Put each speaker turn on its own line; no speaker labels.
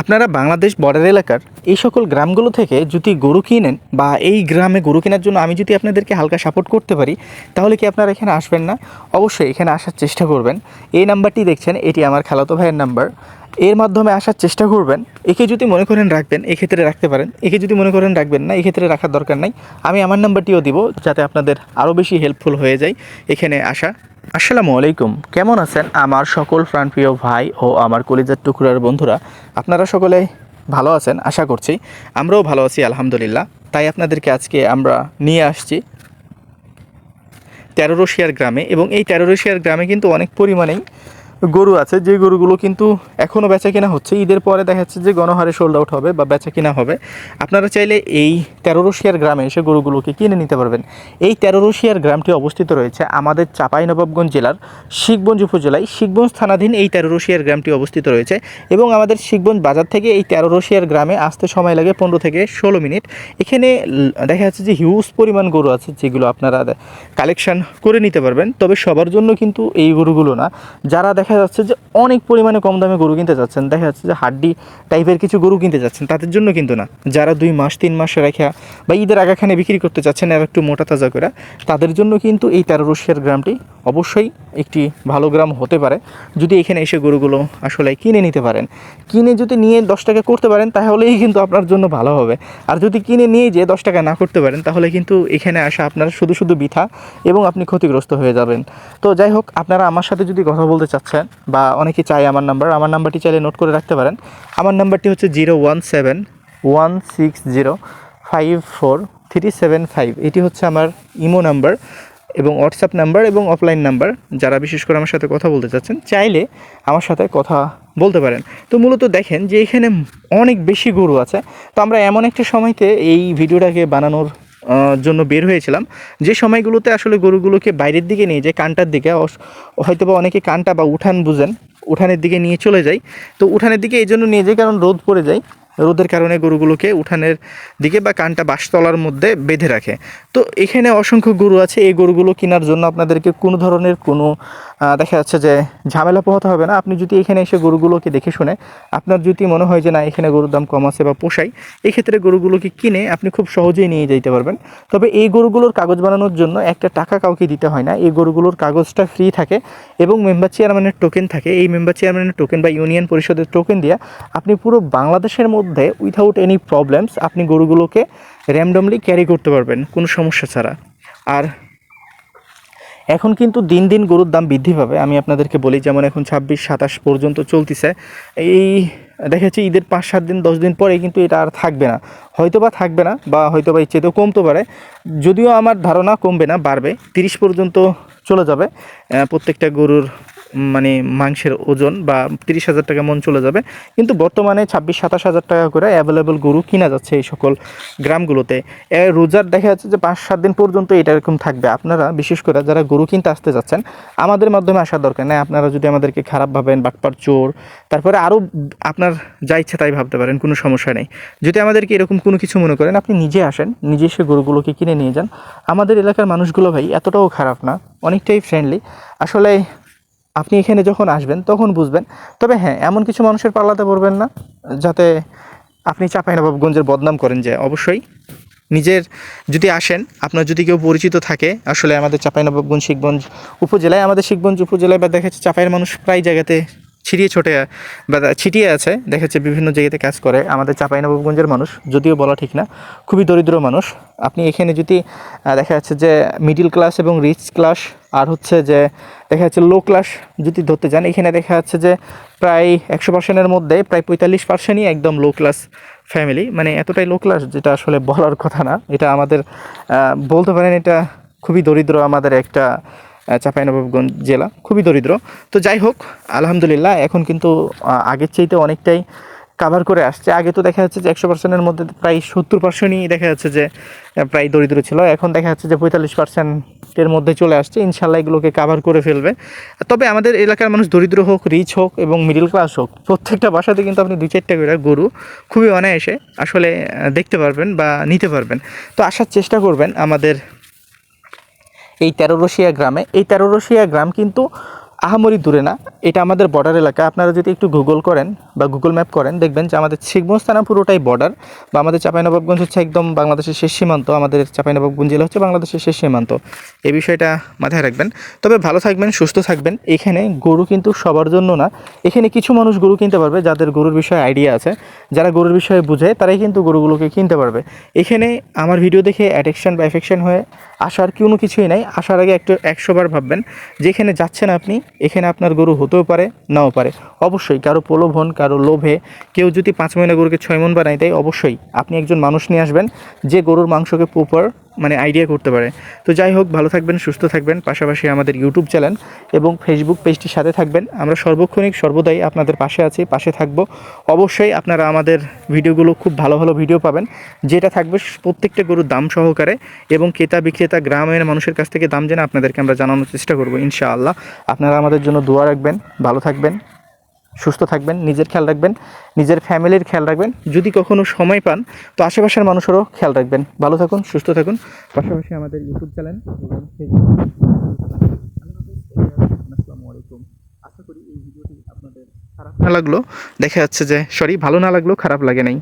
আপনারা বাংলাদেশ বর্ডার এলাকার এই সকল গ্রামগুলো থেকে যদি গরু কিনেন বা এই গ্রামে গরু কেনার জন্য আমি যদি আপনাদেরকে হালকা সাপোর্ট করতে পারি, তাহলে কি আপনারা এখানে আসবেন না? অবশ্যই এখানে আসার চেষ্টা করবেন। এই নাম্বারটি দেখছেন, এটি আমার খালাতো ভাইয়ের নাম্বার এর মাধ্যমে আসার চেষ্টা করবেন। একে যদি মনে করেন রাখবেন, এক্ষেত্রে রাখতে পারেন। একে যদি মনে করেন রাখবেন না, এক্ষেত্রে রাখার দরকার নাই। আমি আমার নাম্বারটিও দিব, যাতে আপনাদের আরও বেশি হেল্পফুল হয়ে যায় এখানে আসা। আসসালামু আলাইকুম। কেমন আছেন আমার সকল প্রাণপ্রিয় ভাই ও আমার কলিজার টুকরার বন্ধুরা? আপনারা সকলে ভালো আছেন? আশা করছি। আমরাও ভালো আছি, আলহামদুলিল্লাহ। তাই আপনাদেরকে আজকে আমরা নিয়ে আসছি তেরো রশিয়ার গ্রামে এবং এই তেরো রশিয়ার গ্রামে কিন্তু অনেক পরিমাণেই গরু আছে, যে গরুগুলো কিন্তু এখনও বেচা কেনা হচ্ছে। ঈদের পরে দেখা যাচ্ছে যে গণহারে সোল্ড আউট হবে বা বেচা কেনা হবে। আপনারা চাইলে এই তেরো রশিয়ার গ্রামে এসে গরুগুলোকে কিনে নিতে পারবেন। এই তেরো রশিয়ার গ্রামটি অবস্থিত রয়েছে আমাদের চাঁপাইনবাবগঞ্জ জেলার শিখগঞ্জ উপজেলায়। শিখগঞ্জ থানাধীন এই তেরো রশিয়ার গ্রামটি অবস্থিত রয়েছে এবং আমাদের শিখগঞ্জ বাজার থেকে এই তেরো রশিয়ার গ্রামে আসতে সময় লাগে পনেরো থেকে ষোলো মিনিট। এখানে দেখা যাচ্ছে যে হিউজ পরিমাণ গরু আছে যেগুলো আপনারা কালেকশন করে নিতে পারবেন। তবে সবার জন্য কিন্তু এই গরুগুলো না। যারা দেখা যাচ্ছে যে অনেক পরিমাণে কম দামে গরু কিনতে যাচ্ছেন। দেখা যাচ্ছে যে হাড্ডি টাইপের কিছু গরু কিনতে যাচ্ছেন, তাদের জন্য কিন্তু না। যারা দুই মাস, তিন মাস রেখা বা ঈদের আগাখানে বিক্রি করতে চাচ্ছেন আর একটু মোটা তাজা করে, তাদের জন্য কিন্তু এই তেরো রশিয়ার গ্রামটি অবশ্যই একটি ভালো গ্রাম হতে পারে। যদি এখানে এসে গরুগুলো আসলে কিনে নিতে পারেন। কিনে যদি নিয়ে দশ টাকা করতে পারেন, তাহলেই কিন্তু আপনার জন্য ভালো হবে। আর যদি কিনে নিয়ে যে দশ টাকা না করতে পারেন, তাহলে কিন্তু এখানে আসা আপনার শুধু শুধু বৃথা এবং আপনি ক্ষতিগ্রস্ত হয়ে যাবেন। তো যাই হোক, আপনারা আমার সাথে যদি কথা বলতে চাচ্ছেন বা অনেকে চাই আমার নাম্বার, আমার নাম্বারটি চাইলে নোট করে রাখতে পারেন। আমার নাম্বারটি হচ্ছে zero one seven one six zero five four three seven five. এটি হচ্ছে আমার ইমো নাম্বার। এবং হোয়াটসঅ্যাপ নাম্বার এবং অফলাইন নাম্বার যারা বিশেষ করে আমার সাথে কথা বলতে চাচ্ছেন, চাইলে আমার সাথে কথা বলতে পারেন। তো মূলত দেখেন যে এখানে অনেক বেশি গরু আছে। তো আমরা এমন একটা সময়তে এই ভিডিওটাকে বানানোর জন্য বের হয়েছিলাম। যে সময়গুলোতে আসলে গরুগুলোকে বাইরের দিকে নিয়ে যায়, কানটার দিকে হয়তো বা অনেকে কানটা বা উঠান বুঝেন, উঠানের দিকে নিয়ে চলে যায়। তো উঠানের দিকে এই জন্য নিয়ে যায় কারণ রোদ পড়ে যায়। রোদের কারণে গরুগুলোকে উঠানের দিকে বা কানটা বাঁশতলার মধ্যে বেঁধে রাখে। তো এখানে অসংখ্য গরু আছে, এই গরুগুলো কেনার জন্য আপনাদেরকে কোনো ধরনের কোনো দেখা যাচ্ছে যে ঝামেলা পোহাতে হবে না। আপনি যদি এখানে এসে গরুগুলোকে দেখে শুনে, আপনার যদি মনে হয় যে না, এখানে গরুর দাম কম আছে বা পোষাই, এক্ষেত্রে গরুগুলোকে কিনে আপনি খুব সহজেই নিয়ে যেতে পারবেন। তবে এই গরুগুলোর কাগজ বানানোর জন্য একটা টাকা কাউকে দিতে হয় না। এই গরুগুলোর কাগজটা ফ্রি থাকে এবং মেম্বার চেয়ারম্যানের টোকেন থাকে। এই মেম্বার চেয়ারম্যানের টোকেন বা ইউনিয়ন পরিষদের টোকেন দিয়ে আপনি পুরো বাংলাদেশের মধ্যে উইথাউট এনি প্রবলেমস আপনি গরুগুলোকে র্যান্ডমলি ক্যারি করতে পারবেন, কোনো সমস্যা ছাড়া। আর এখন কিন্তু দিন দিন গরুর দাম বৃদ্ধি পাবে। আমি আপনাদেরকে বলি, যেমন এখন ছাব্বিশ, সাতাশ পর্যন্ত চলতেছে। এই দেখা যাচ্ছে ঈদের পাঁচ, সাত দিন, দশ দিন পরে কিন্তু এটা আর থাকবে না। হয়তো বা থাকবে না বা হয়তো বা ইচ্ছেতেও কমতে পারে। যদিও আমার ধারণা কমবে না, বাড়বে। তিরিশ পর্যন্ত চলে যাবে প্রত্যেকটা গরুর মানে মাংসের ওজন বা তিরিশ হাজার টাকা মন চলে যাবে। কিন্তু বর্তমানে ছাব্বিশ, সাতাশ হাজার টাকা করে অ্যাভেলেবল গরু কিনা যাচ্ছে এই সকল গ্রামগুলোতে। রোজার দেখা যাচ্ছে যে পাঁচ, সাত দিন পর্যন্ত এটা এরকম থাকবে। আপনারা বিশেষ করে যারা গরু কিনতে আসতে যাচ্ছেন, আমাদের মাধ্যমে আসার দরকার নেই। আপনারা যদি আমাদেরকে খারাপ ভাবেন, বাটপার চোর, তারপরে আরও আপনার যা ইচ্ছা তাই ভাবতে পারেন, কোনো সমস্যা নেই। যদি আমাদেরকে এরকম কোনো কিছু মনে করেন, আপনি নিজে আসেন, নিজে এসে গরুগুলোকে কিনে নিয়ে যান। আমাদের এলাকার মানুষগুলো ভাই এতটাও খারাপ না, অনেকটাই ফ্রেন্ডলি আসলে আপনি এখানে যখন আসবেন, তখন বুঝবেন। তবে হ্যাঁ এমন কিছু মানুষের পাল্লাতে পড়বেন না, যাতে আপনি চাঁপাইনবাবগঞ্জের বদনাম করেন যে অবশ্যই নিজের যদি আসেন, আপনার যদি কেউ পরিচিত থাকে, আসলে আমাদের চাঁপাইনবাবগঞ্জ শিখগঞ্জ উপজেলায়, আমাদের শিখগঞ্জ উপজেলায় বা দেখা যাচ্ছে চাঁপাইয়ের মানুষ প্রায় জায়গাতে ছিটিয়ে ছোটে, বা ছিটিয়ে আছে দেখা যাচ্ছে বিভিন্ন জায়গাতে কাজ করে। আমাদের চাঁপাইনবাবগঞ্জের মানুষ, যদিও বলা ঠিক না, খুবই দরিদ্র মানুষ। আপনি এখানে যদি দেখা যাচ্ছে যে মিডিল ক্লাস এবং রিচ ক্লাস আর হচ্ছে যে দেখা যাচ্ছে লো ক্লাস যদি ধরতে যান, এখানে দেখা যাচ্ছে যে প্রায় একশো পার্সেন্টের মধ্যে, প্রায় পঁয়তাল্লিশ পার্সেন্টই একদম লো ক্লাস ফ্যামিলি মানে এতটাই লো ক্লাস যেটা আসলে বলার কথা না। এটা আমাদের বলতে পারেন এটা খুবই দরিদ্র আমাদের একটা চাঁপাইনবাবগঞ্জ জেলা, খুবই দরিদ্র। তো যাই হোক, আলহামদুলিল্লাহ, এখন কিন্তু আগের চাইতে অনেকটাই কাভার করে আসছে। আগে তো দেখা যাচ্ছে যে একশো পার্সেন্টের মধ্যে প্রায় সত্তর পার্সেন্টই দেখা যাচ্ছে যে প্রায় দরিদ্র ছিল। এখন দেখা যাচ্ছে যে পঁয়তাল্লিশ পার্সেন্টের মধ্যে চলে আসছে। ইনশাল্লাহ এগুলোকে কাভার করে ফেলবে। তবে আমাদের এলাকার মানুষ দরিদ্র হোক রিচ হোক এবং মিডিল ক্লাস হোক, প্রত্যেকটা বাসাতে কিন্তু আপনি দুই চারটা করে গরু খুবই অনায়াসে আসলে দেখতে পারবেন বা নিতে পারবেন। তো আসার চেষ্টা করবেন আমাদের এই তেরো রশিয়া গ্রামে এই তেরো রশিয়া গ্রাম কিন্তু আহামরি দূরে না, এটা আমাদের বর্ডার এলাকা। আপনারা যদি একটু গুগল করেন বা গুগল ম্যাপ করেন, দেখবেন যে আমাদের থানা পুরোটাই বর্ডার বা আমাদের চাঁপাইনবাবগঞ্জ হচ্ছে একদম বাংলাদেশের শেষ সীমান্ত, আমাদের চাঁপাইনবাবগঞ্জ জেলা হচ্ছে বাংলাদেশের শেষ সীমান্ত। এই বিষয়টা মাথায় রাখবেন। তবে ভালো থাকবেন, সুস্থ থাকবেন। এখানে গরু কিন্তু সবার জন্য না। এখানে কিছু মানুষ গরু কিনতে পারবে, যাদের গরুর বিষয়ে আইডিয়া আছে। যারা গরুর বিষয়ে বুঝে, তারাই কিন্তু গরুগুলোকে কিনতে পারবে। এখানে আমার ভিডিও দেখে অ্যাডিকশন বা এফেকশন হয়ে আসার কোনো কিছুই নাই। আসার আগে একটু একশোবার ভাববেন, যেখানে যাচ্ছেন আপনি এখানে আপনার গরু হতেও পারে, নাও পারে। অবশ্যই কারও প্রলোভন, কারও লোভে, কেউ যদি পাঁচ মহিনা গরুকে ছয় মন বানায় তাই অবশ্যই আপনি একজন মানুষ নিয়ে আসবেন যে গরুর মাংসকে প্রপার মানে আইডিয়া করতে পারে। তো যাই হোক, ভালো থাকবেন, সুস্থ থাকবেন। পাশাপাশি আমাদের ইউটিউব চ্যানেল এবং ফেসবুক পেজটির সাথে থাকবেন। আমরা সর্বক্ষণিক, সর্বদাই আপনাদের পাশে আছি, পাশে থাকব। অবশ্যই আপনারা আমাদের ভিডিওগুলো খুব ভালো ভালো ভিডিও পাবেন। যেটা থাকবে প্রত্যেকটা গরুর দাম সহকারে এবং ক্রেতা, বিক্রেতা, গ্রামের মানুষের কাছ থেকে দাম জেনে আপনাদেরকে আমরা জানানোর চেষ্টা করব, ইনশাআল্লাহ। আপনারা আমাদের জন্য দোয়া রাখবেন, ভালো থাকবেন। সুস্থ থাকবেন, নিজের খেয়াল রাখবেন, নিজের ফ্যামিলির খেয়াল রাখবেন। যদি কখনও সময় পান, তো আশেপাশের মানুষেরও খেয়াল রাখবেন। ভালো থাকুন, সুস্থ থাকুন। পাশাপাশি আমাদের ইউটিউব চ্যানেল এবং আশা করি এই ভিডিওটি আপনাদের খারাপ না লাগল। দেখা যাচ্ছে যে সরি ভালো না লাগল, খারাপ লাগে নাই।